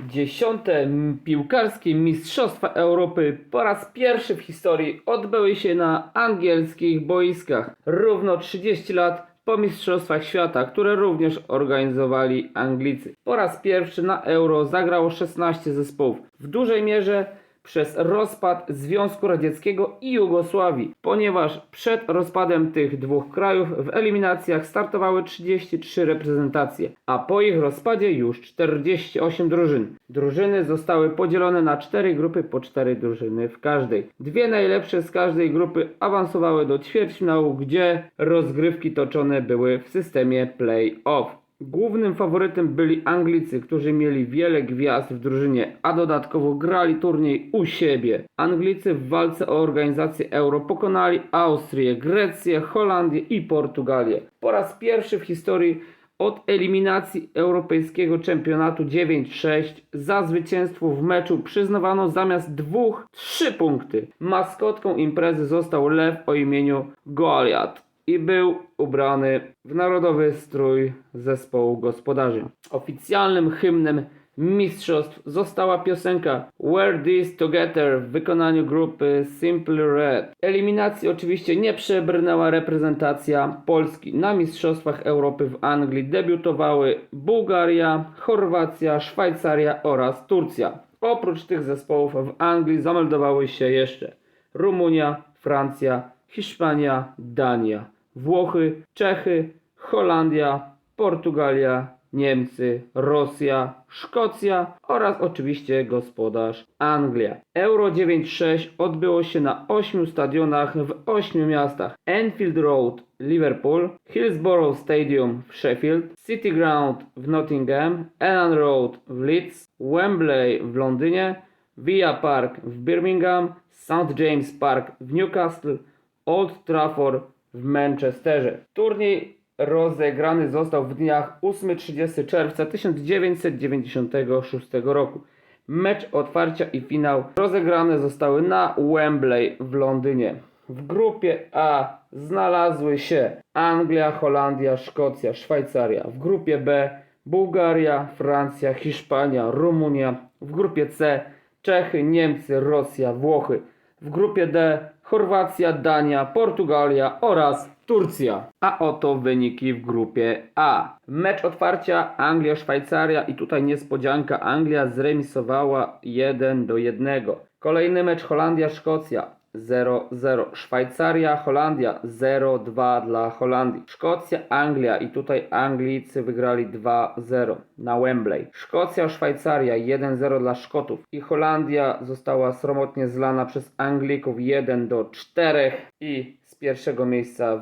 Dziesiąte piłkarskie Mistrzostwa Europy po raz pierwszy w historii odbyły się na angielskich boiskach. Równo 30 lat po Mistrzostwach Świata, które również organizowali Anglicy. Po raz pierwszy na Euro zagrało 16 zespołów. W dużej mierze przez rozpad Związku Radzieckiego i Jugosławii, ponieważ przed rozpadem tych dwóch krajów w eliminacjach startowały 33 reprezentacje, a po ich rozpadzie już 48 drużyn. Drużyny zostały podzielone na cztery grupy po cztery drużyny w każdej. Dwie najlepsze z każdej grupy awansowały do ćwierćfinału, gdzie rozgrywki toczone były w systemie play-off. Głównym faworytem byli Anglicy, którzy mieli wiele gwiazd w drużynie, a dodatkowo grali turniej u siebie. Anglicy w walce o organizację Euro pokonali Austrię, Grecję, Holandię i Portugalię. Po raz pierwszy w historii od eliminacji europejskiego czempionatu 9-6 za zwycięstwo w meczu przyznawano zamiast dwóch trzy punkty. Maskotką imprezy został lew o imieniu Goliath i był ubrany w narodowy strój zespołu gospodarzy. Oficjalnym hymnem mistrzostw została piosenka We're This Together w wykonaniu grupy Simply Red. Eliminacji oczywiście nie przebrnęła reprezentacja Polski. Na Mistrzostwach Europy w Anglii debiutowały Bułgaria, Chorwacja, Szwajcaria oraz Turcja. Oprócz tych zespołów w Anglii zameldowały się jeszcze Rumunia, Francja, Hiszpania, Dania, Włochy, Czechy, Holandia, Portugalia, Niemcy, Rosja, Szkocja oraz oczywiście gospodarz Anglia. Euro 9.6 odbyło się na 8 stadionach w 8 miastach. Enfield Road Liverpool, Hillsborough Stadium w Sheffield, City Ground w Nottingham, Elland Road w Leeds, Wembley w Londynie, Villa Park w Birmingham, St James Park w Newcastle, Old Trafford w Manchesterze. Turniej rozegrany został w dniach 8-30 czerwca 1996 roku. Mecz otwarcia i finał rozegrane zostały na Wembley w Londynie. W grupie A znalazły się Anglia, Holandia, Szkocja, Szwajcaria. W grupie B Bułgaria, Francja, Hiszpania, Rumunia. W grupie C Czechy, Niemcy, Rosja, Włochy. W grupie D Chorwacja, Dania, Portugalia oraz Turcja. A oto wyniki w grupie A. Mecz otwarcia Anglia-Szwajcaria i tutaj niespodzianka Anglia zremisowała 1 do 1. Kolejny mecz Holandia-Szkocja 0-0. Szwajcaria, Holandia 0-2 dla Holandii. Szkocja, Anglia i tutaj Anglicy wygrali 2-0 na Wembley. Szkocja, Szwajcaria 1-0 dla Szkotów i Holandia została sromotnie zlana przez Anglików 1 do 4 i z pierwszego miejsca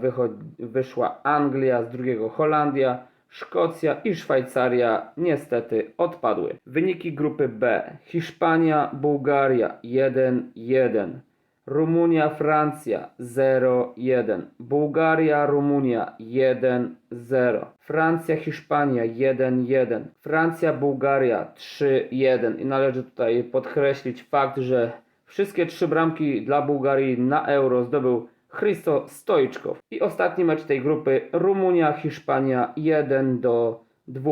wyszła Anglia, z drugiego Holandia. Szkocja i Szwajcaria niestety odpadły. Wyniki grupy B. Hiszpania, Bułgaria 1-1. Rumunia, Francja 0-1. Bułgaria, Rumunia 1-0. Francja, Hiszpania 1-1. Francja, Bułgaria 3-1. I należy tutaj podkreślić fakt, że wszystkie trzy bramki dla Bułgarii na Euro zdobył Christo Stojczkow. I ostatni mecz tej grupy Rumunia, Hiszpania 1 do 2.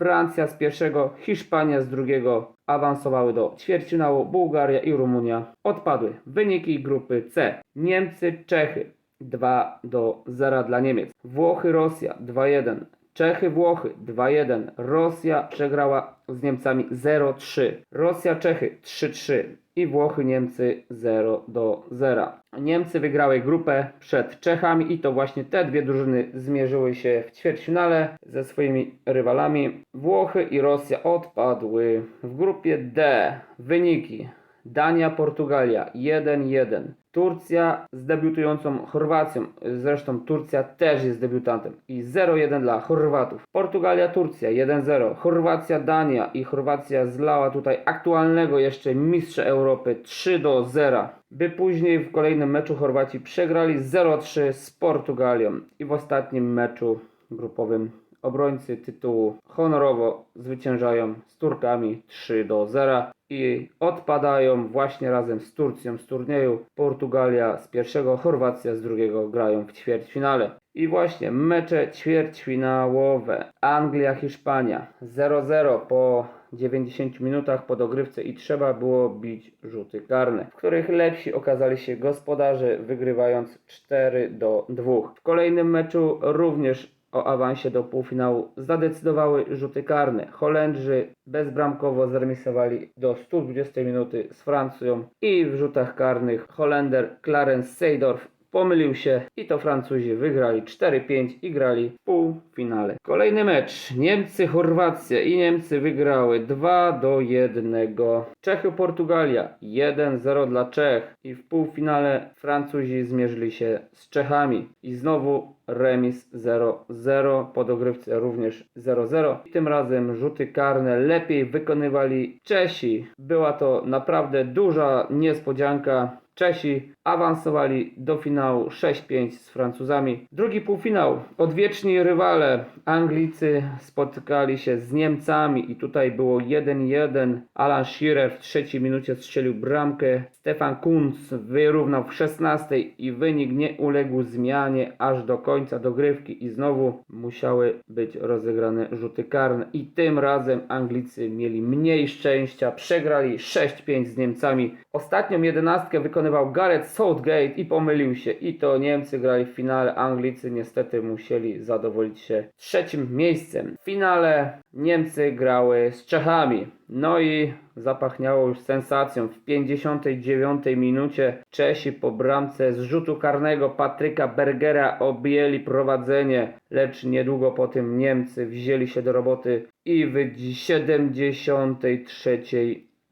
Francja z pierwszego, Hiszpania z drugiego awansowały do ćwierćfinału, Bułgaria i Rumunia odpadły. Wyniki grupy C. Niemcy, Czechy 2 do 0 dla Niemiec. Włochy, Rosja 2-1. Czechy, Włochy 2-1. Rosja przegrała z Niemcami 0-3. Rosja, Czechy 3-3 i Włochy, Niemcy 0 do 0. Niemcy wygrały grupę przed Czechami i to właśnie te dwie drużyny zmierzyły się w ćwierćfinale ze swoimi rywalami. Włochy i Rosja odpadły. W grupie D wyniki Dania, Portugalia 1-1. Turcja z debiutującą Chorwacją. Zresztą Turcja też jest debiutantem. I 0-1 dla Chorwatów. Portugalia, Turcja 1-0. Chorwacja, Dania i Chorwacja zlała tutaj aktualnego jeszcze mistrza Europy 3-0. By później w kolejnym meczu Chorwaci przegrali 0-3 z Portugalią. I w ostatnim meczu grupowym obrońcy tytułu honorowo zwyciężają z Turkami 3 do 0 i odpadają właśnie razem z Turcją z turnieju. Portugalia z pierwszego, Chorwacja z drugiego grają w ćwierćfinale. I właśnie mecze ćwierćfinałowe. Anglia, Hiszpania 0-0 po 90 minutach po dogrywce i trzeba było bić rzuty karne, w których lepsi okazali się gospodarze, wygrywając 4 do 2. W kolejnym meczu również o awansie do półfinału zadecydowały rzuty karne. Holendrzy bezbramkowo zremisowali do 120 minuty z Francją i w rzutach karnych Holender Clarence Seydorf pomylił się i to Francuzi wygrali 4-5 i grali w półfinale. Kolejny mecz. Niemcy-Chorwacja i Niemcy wygrały 2 do 1. Czechy-Portugalia 1-0 dla Czech i w półfinale Francuzi zmierzyli się z Czechami i znowu remis 0-0 po dogrywce również 0-0 i tym razem rzuty karne lepiej wykonywali Czesi. Była to naprawdę duża niespodzianka. Czesi awansowali do finału 6-5 z Francuzami. Drugi półfinał. Odwieczni rywale Anglicy spotkali się z Niemcami i tutaj było 1-1. Alan Shearer w trzeciej minucie strzelił bramkę. Stefan Kunz wyrównał w 16 i wynik nie uległ zmianie aż do końca dogrywki i znowu musiały być rozegrane rzuty karne. I tym razem Anglicy mieli mniej szczęścia, przegrali 6-5 z Niemcami. Ostatnią jedenastkę wykonywał Gareth Southgate i pomylił się. I to Niemcy grali w finale, Anglicy niestety musieli zadowolić się trzecim miejscem. W finale Niemcy grały z Czechami. No i zapachniało już sensacją. W 59 minucie Czesi po bramce z rzutu karnego Patryka Bergera objęli prowadzenie, lecz niedługo po tym Niemcy wzięli się do roboty i w 73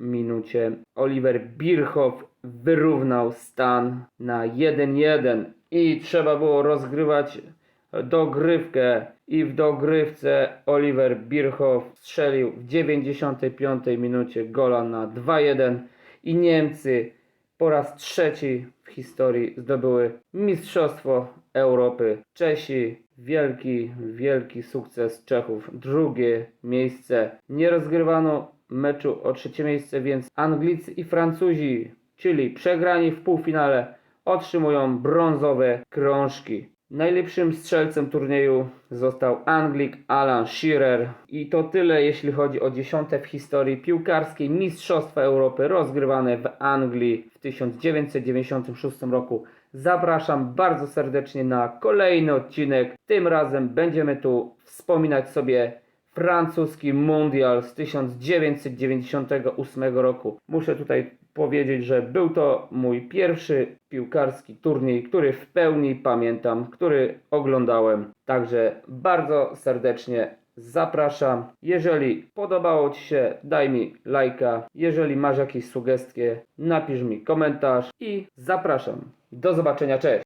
minucie Oliver Birchow wyrównał stan na 1-1 i trzeba było rozgrywać dogrywkę i w dogrywce Oliver Birchow strzelił w 95 minucie gola na 2-1 i Niemcy po raz trzeci w historii zdobyły Mistrzostwo Europy. Czesi, wielki, wielki sukces Czechów. Drugie miejsce. Nie rozgrywano meczu o trzecie miejsce, więc Anglicy i Francuzi, czyli przegrani w półfinale, otrzymują brązowe krążki. Najlepszym strzelcem turnieju został Anglik Alan Shearer. I to tyle, jeśli chodzi o dziesiąte w historii piłkarskiej Mistrzostwa Europy rozgrywane w Anglii w 1996 roku. Zapraszam bardzo serdecznie na kolejny odcinek. Tym razem będziemy tu wspominać sobie francuski mundial z 1998 roku. Muszę tutaj powiedzieć, że był to mój pierwszy piłkarski turniej, który w pełni pamiętam, który oglądałem. Także bardzo serdecznie zapraszam. Jeżeli podobało Ci się, daj mi lajka. Jeżeli masz jakieś sugestie, napisz mi komentarz i zapraszam. Do zobaczenia, cześć!